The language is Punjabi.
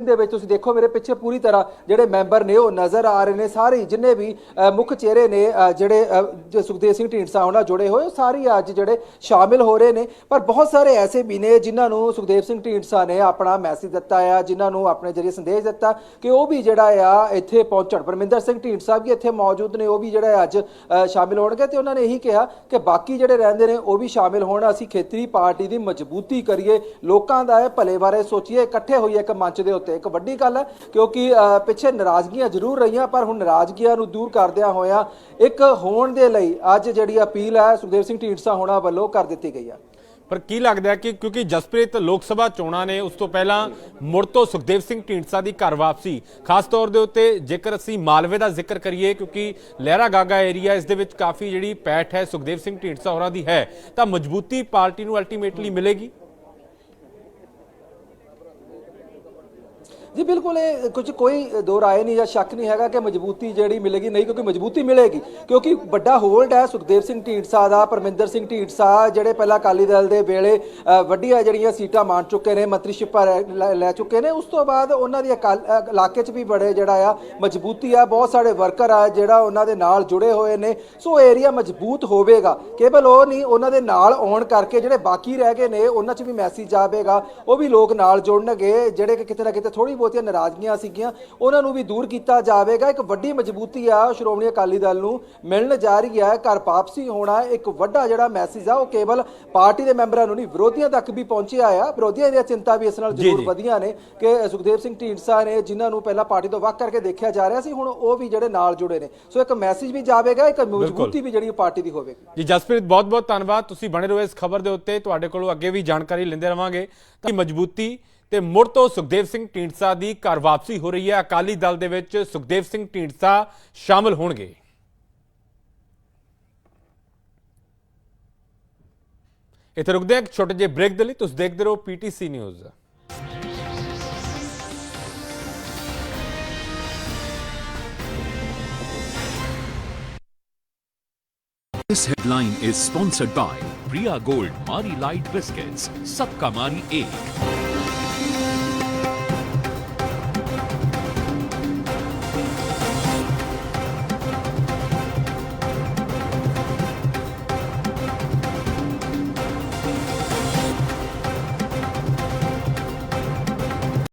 ਦੇ ਵਿੱਚ ਤੁਸੀਂ ਦੇਖੋ ਮੇਰੇ ਪਿੱਛੇ ਪੂਰੀ ਤਰ੍ਹਾਂ ਜਿਹੜੇ ਮੈਂਬਰ ਨੇ ਉਹ ਨਜ਼ਰ ਆ ਰਹੇ ਨੇ। ਸਾਰੇ ਜਿੰਨੇ ਵੀ ਮੁੱਖ ਚਿਹਰੇ ਨੇ ਜਿਹੜੇ ਸੁਖਦੇਵ ਸਿੰਘ ਢੀਂਡਸਾ ਉਹਨਾਂ ਜੁੜੇ ਹੋਏ ਸਾਰੇ ਅੱਜ ਜਿਹੜੇ ਸ਼ਾਮਿਲ ਹੋ ਰਹੇ ਨੇ। ਪਰ ਬਹੁਤ ਸਾਰੇ ਐਸੇ ਵੀ ਨੇ ਜਿਨ੍ਹਾਂ ਨੂੰ ਸੁਖਦੇਵ ਸਿੰਘ ਢੀਂਡਸਾ ਨੇ ਆਪਣਾ ਮੈਸੇਜ ਦਿੱਤਾ ਆ, ਜਿਨ੍ਹਾਂ ਨੂੰ ਆਪਣੇ ਜਰੀਏ ਸੰਦੇਸ਼ ਦਿੱਤਾ ਕਿ ਉਹ ਵੀ ਜਿਹੜਾ ਆ, ਇੱਥੇ ਪਹੁੰਚਣ। ਪਰਮਿੰਦਰ ਸਿੰਘ ਢੀਂਡਸਾ ਵੀ ਇੱਥੇ ਮੌਜੂਦ ਨੇ, ਉਹ ਵੀ ਜਿਹੜਾ ਅੱਜ ਸ਼ਾਮਿਲ ਹੋਣਗੇ ਤੇ ਉਹਨਾਂ ਨੇ ਇਹੀ ਕਿਹਾ ਕਿ ਬਾਕੀ ਜਿਹੜੇ ਰਹਿੰਦੇ ਨੇ, ਉਹ ਵੀ ਸ਼ਾਮਿਲ ਹੋਣ। ਅਸੀਂ ਖੇਤਰੀ ਪਾਰਟੀ ਦੀ ਮਜ਼ਬੂਤੀ ਕਰੀਏ। ਲੋਕਾਂ ਦਾ ਇਹ ਭਲੇ ਬਾਰੇ ਸੋਚੀਏ, ਇਕੱਠੇ ਹੋਈਏ ਇੱਕ ਮੰਚ ਦੇ ਉੱਤੇ ਇੱਕ ਵੱਡੀ ਗੱਲ ਹੈ, ਕਿਉਂਕਿ ਪਿੱਛੇ ਨਾਰਾਜ਼ਗੀਆਂ ਜ਼ਰੂਰ ਰਹੀਆਂ, ਪਰ ਹੁਣ ਨਾਰਾਜ਼ਗੀਆਂ ਨੂੰ ਦੂਰ ਕਰਦਿਆਂ ਹੋਇਆਂ ਇੱਕ ਹੋਣ ਦੇ ਲਈ ਅੱਜ ਜਿਹੜੀ ਅਪੀਲ ਹੈ, ਸੁਖਦੇਵ ਸਿੰਘ ਢੀਂਡਸਾ ਹੋਣਾ ਵੱਲੋਂ ਕਰ ਦਿੱਤੀ ਗਈ ਹੈ। ਪਰ ਕੀ ਲੱਗਦਾ ਕਿ ਕਿਉਂਕਿ ਜਸਪ੍ਰੀਤ ਲੋਕ ਸਭਾ ਚੋਣਾਂ ਨੇ ਉਸ ਤੋਂ ਪਹਿਲਾਂ ਮੁੜ ਤੋਂ ਸੁਖਦੇਵ ਸਿੰਘ ਢੀਂਡਸਾ ਦੀ ਘਰ ਵਾਪਸੀ। ਖਾਸ ਤੌਰ ਦੇ ਉੱਤੇ ਜੇਕਰ ਅਸੀਂ ਮਾਲਵੇ ਦਾ ਜ਼ਿਕਰ ਕਰੀਏ, ਕਿਉਂਕਿ ਲਹਿਰਾ ਗਾਗਾ ਏਰੀਆ ਇਸ ਦੇ ਵਿੱਚ ਕਾਫੀ ਜਿਹੜੀ ਪੈਠ ਹੈ ਸੁਖਦੇਵ ਸਿੰਘ ਢੀਂਡਸਾ ਹੋਰਾਂ ਦੀ ਹੈ, ਤਾਂ ਮਜ਼ਬੂਤੀ ਪਾਰਟੀ ਨੂੰ ਅਲਟੀਮੇਟਲੀ ਮਿਲੇਗੀ? ਜੀ ਬਿਲਕੁਲ, ਇਹ ਕੁਝ ਕੋਈ ਦੋ ਰਾਏ ਨਹੀਂ ਜਾਂ ਸ਼ੱਕ ਨਹੀਂ ਹੈਗਾ ਕਿ ਮਜ਼ਬੂਤੀ ਜਿਹੜੀ ਮਿਲੇਗੀ, ਨਹੀਂ, ਕਿਉਂਕਿ ਮਜ਼ਬੂਤੀ ਮਿਲੇਗੀ। ਕਿਉਂਕਿ ਵੱਡਾ ਹੋਲਡ ਹੈ ਸੁਖਦੇਵ ਸਿੰਘ ਢੀਂਡਸਾ ਦਾ, ਪਰਮਿੰਦਰ ਸਿੰਘ ਢੀਂਡਸਾ, ਜਿਹੜੇ ਪਹਿਲਾਂ ਅਕਾਲੀ ਦਲ ਦੇ ਵੇਲੇ ਵੱਡੀਆਂ ਜਿਹੜੀਆਂ ਸੀਟਾਂ ਮਾਣ ਚੁੱਕੇ ਨੇ ਮੰਤਰੀਸ਼ਿਪਾਂ ਲੈ- ਲੈ ਲੈ ਚੁੱਕੇ ਨੇ, ਉਸ ਤੋਂ ਬਾਅਦ ਉਹਨਾਂ ਦੀ ਅਕਾਲ- ਇਲਾਕੇ 'ਚ ਵੀ ਬੜੇ ਜਿਹੜਾ ਆ, ਮਜ਼ਬੂਤੀ ਆ, ਬਹੁਤ ਸਾਰੇ ਵਰਕਰ ਆ, ਜਿਹੜਾ ਉਹਨਾਂ ਦੇ ਨਾਲ ਜੁੜੇ ਹੋਏ ਨੇ। ਸੋ ਏਰੀਆ ਮਜ਼ਬੂਤ ਹੋਵੇਗਾ। ਕੇਵਲ ਉਹ ਨਹੀਂ, ਉਹਨਾਂ ਦੇ ਨਾਲ ਆਉਣ ਕਰਕੇ ਜਿਹੜੇ ਬਾਕੀ ਰਹਿ ਗਏ ਨੇ, ਉਹਨਾਂ 'ਚ ਵੀ ਮੈਸੇਜ ਆਵੇਗਾ ਉਹ ਵੀ ਲੋਕ ਨਾਲ ਜੁੜਨਗੇ, ਜਿਹੜੇ ਕਿ ਕਿਤੇ ਨਾ ਕਿਤੇ ਥੋੜੀ ਬਹੁਤੀਆਂ ਨਾਰਾਜ਼ਗੀਆਂ ਸੀਗੀਆਂ। ਉਹਨਾਂ ਨੂੰ ਵੀ ਦੂਰ ਕੀਤਾ ਜਾਵੇਗਾ। ਇੱਕ ਵੱਡੀ ਮਜ਼ਬੂਤੀ ਆ ਸ਼੍ਰੋਮਣੀ ਅਕਾਲੀ ਦਲ ਨੂੰ। ਮਿਲਣ ਜਾ ਰਹੀ ਹੈ ਘਰ ਵਾਪਸੀ ਹੋਣਾ ਇੱਕ ਵੱਡਾ ਜਿਹੜਾ ਮੈਸੇਜ ਆ ਉਹ ਕੇਵਲ ਪਾਰਟੀ ਦੇ ਮੈਂਬਰਾਂ ਨੂੰ ਨਹੀਂ ਵਿਰੋਧੀਆਂ ਤੱਕ ਵੀ ਪਹੁੰਚਿਆ ਆ। ਵਿਰੋਧੀਆਂ ਦੀਆਂ ਚਿੰਤਾ ਵੀ ਇਸ ਨਾਲ ਜ਼ਰੂਰ। ਵਧੀਆਂ ਨੇ ਕਿ ਸੁਖਦੇਵ ਸਿੰਘ ਢੀਂਡਸਾ ਨੇ ਜਿਨ੍ਹਾਂ ਨੂੰ ਪਹਿਲਾਂ ਪਾਰਟੀ ਤੋਂ ਵੱਖ ਕਰਕੇ ਦੇਖਿਆ ਜਾ ਰਿਹਾ ਸੀ ਹੁਣ ਉਹ ਵੀ ਜਿਹੜੇ ਨਾਲ ਜੁੜੇ ਨੇ। ਸੋ ਇੱਕ ਮੈਸੇਜ ਵੀ ਜਾਵੇਗਾ ਇੱਕ ਮਜ਼ਬੂਤੀ ਵੀ ਜਿਹੜੀ ਪਾਰਟੀ ਦੀ ਹੋਵੇਗੀ। ਜੀ ਜਸਪ੍ਰੀਤ ਬਹੁਤ ਬਹੁਤ ਧੰਨਵਾਦ। ਤੁਸੀਂ ਬਣੇ ਰਹੋ ਇਸ ਖਬਰ ਦੇ ਉੱਤੇ। ਤੁਹਾਡੇ ਕੋਲੋਂ ਅੱਗੇ ਵੀ ਜਾਣਕਾਰੀ ਲੈਂਦੇ ਰਵਾਂਗੇ। ਤਾਂ ਮਜ਼ਬੂਤੀ ਤੇ ਮੁੜ ਤੋਂ ਸੁਖਦੇਵ ਸਿੰਘ ਢੀਂਡਸਾ ਦੀ ਘਰ ਵਾਪਸੀ ਹੋ ਰਹੀ ਹੈ ਅਕਾਲੀ ਦਲ ਦੇ ਵਿੱਚ ਸੁਖਦੇਵ ਸਿੰਘ ਢੀਂਡਸਾ ਸ਼ਾਮਲ ਹੋਣਗੇ ਇੱਥੇ ਰੁਕਦੇ ਹਾਂ ਇੱਕ ਛੋਟੇ ਜਿਹੇ ਬ੍ਰੇਕ ਦੇ ਲਈ ਤੁਸੀਂ ਦੇਖਦੇ ਰਹੋ PTC news This headline is sponsored by Priya Gold Mari Light Biscuits. Sabka Mari Ek.